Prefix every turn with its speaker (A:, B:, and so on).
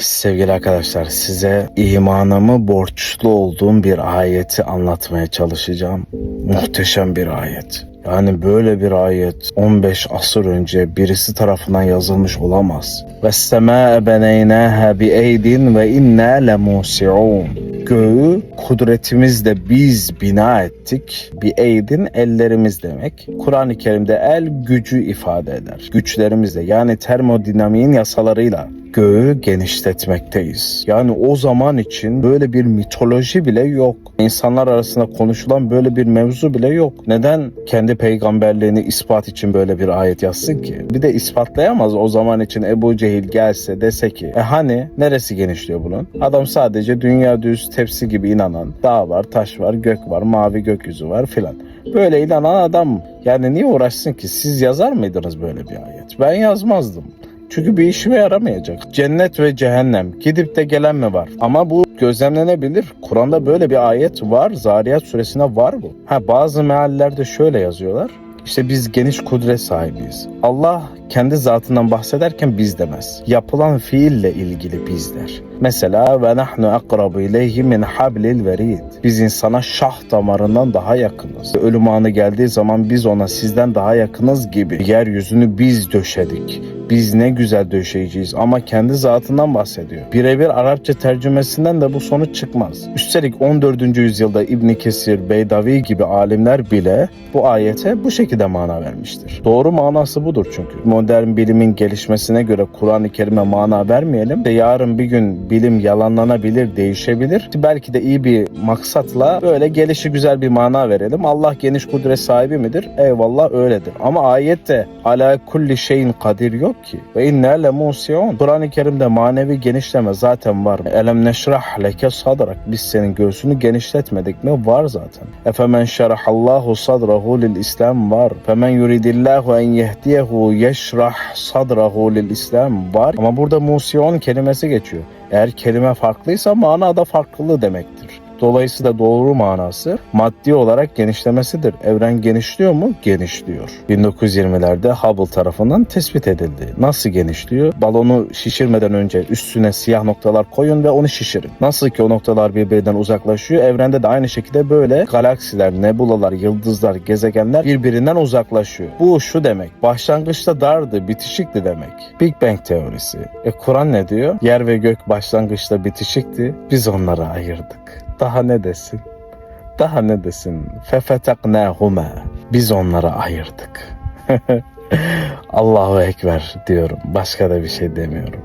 A: Sevgili arkadaşlar size imanımı borçlu olduğum bir ayeti anlatmaya çalışacağım. Muhteşem bir ayet. Yani böyle bir ayet 15 asır önce birisi tarafından yazılmış olamaz. Ve semâe beneynâhe bi eydin ve inna lemusi'un. Göğü kudretimizle biz bina ettik. Bir eydin ellerimiz demek. Kur'an-ı Kerim'de el gücü ifade eder. Güçlerimizle yani termodinamiğin yasalarıyla göğü genişletmekteyiz. Yani o zaman için böyle bir mitoloji bile yok. İnsanlar arasında konuşulan böyle bir mevzu bile yok. Neden kendi peygamberliğini ispat için böyle bir ayet yazsın ki? Bir de ispatlayamaz o zaman için Ebu Cehil gelse dese ki e hani neresi genişliyor bunun? Adam sadece dünya düz tepsi gibi inanan dağ var, taş var, gök var, mavi gökyüzü var filan. Böyle inanan adam yani niye uğraşsın ki? Siz yazar mıydınız böyle bir ayet? Ben yazmazdım. Çünkü bir işime yaramayacak. Cennet ve cehennem gidip de gelen mi var? Ama bu gözlemlenebilir. Kur'an'da böyle bir ayet var. Zariyat suresinde var bu. Ha bazı meallerde şöyle yazıyorlar. İşte biz geniş kudret sahibiyiz. Allah kendi zatından bahsederken biz demez. Yapılan fiille ilgili biz der. Mesela ve nahnu akrabu ileyhi min hablil verid. Biz insana şah damarından daha yakınız. Ölüm anı geldiği zaman biz ona sizden daha yakınız gibi. Yeryüzünü biz döşedik. Biz ne güzel döşeyeceğiz ama kendi zatından bahsediyor. Birebir Arapça tercümesinden de bu sonuç çıkmaz. Üstelik 14. yüzyılda İbn Kesir, Beydavi gibi alimler bile bu ayete bu şekilde mana vermiştir. Doğru manası budur çünkü. Modern bilimin gelişmesine göre Kur'an-ı Kerim'e mana vermeyelim de yarın bir gün bilim yalanlanabilir, değişebilir. Belki de iyi bir maksatla böyle gelişi güzel bir mana verelim. Allah geniş kudret sahibi midir? Eyvallah öyledir. Ama ayette ala kulli şeyin kadir yok ki. Ve inna le musiun. Kur'an-ı Kerim'de manevi genişleme zaten var. Elem neşrah leke sadrak. Biz senin göğsünü genişletmedik mi? Var zaten. Efemen şerahallahu sadrahu lil İslam var. Femen yuridillahu en yehdiyehu yeşrah sadrahu lil İslam var. Ama burada musiun kelimesi geçiyor. Eğer kelime farklıysa mana da farklı demektir. Dolayısıyla doğru manası maddi olarak genişlemesidir. Evren genişliyor mu? Genişliyor. 1920'lerde Hubble tarafından tespit edildi. Nasıl genişliyor? Balonu şişirmeden önce üstüne siyah noktalar koyun ve onu şişirin. Nasıl ki o noktalar birbirinden uzaklaşıyor, evrende de aynı şekilde böyle galaksiler, nebulalar, yıldızlar, gezegenler birbirinden uzaklaşıyor. Bu şu demek. Başlangıçta dardı, bitişikti demek. Big Bang teorisi. E Kur'an ne diyor? Yer ve gök başlangıçta bitişikti. Biz onları ayırdık. Daha ne desin? Daha ne desin? Fefeteknâhuma. Biz onları ayırdık. Allahu Ekber diyorum. Başka da bir şey demiyorum.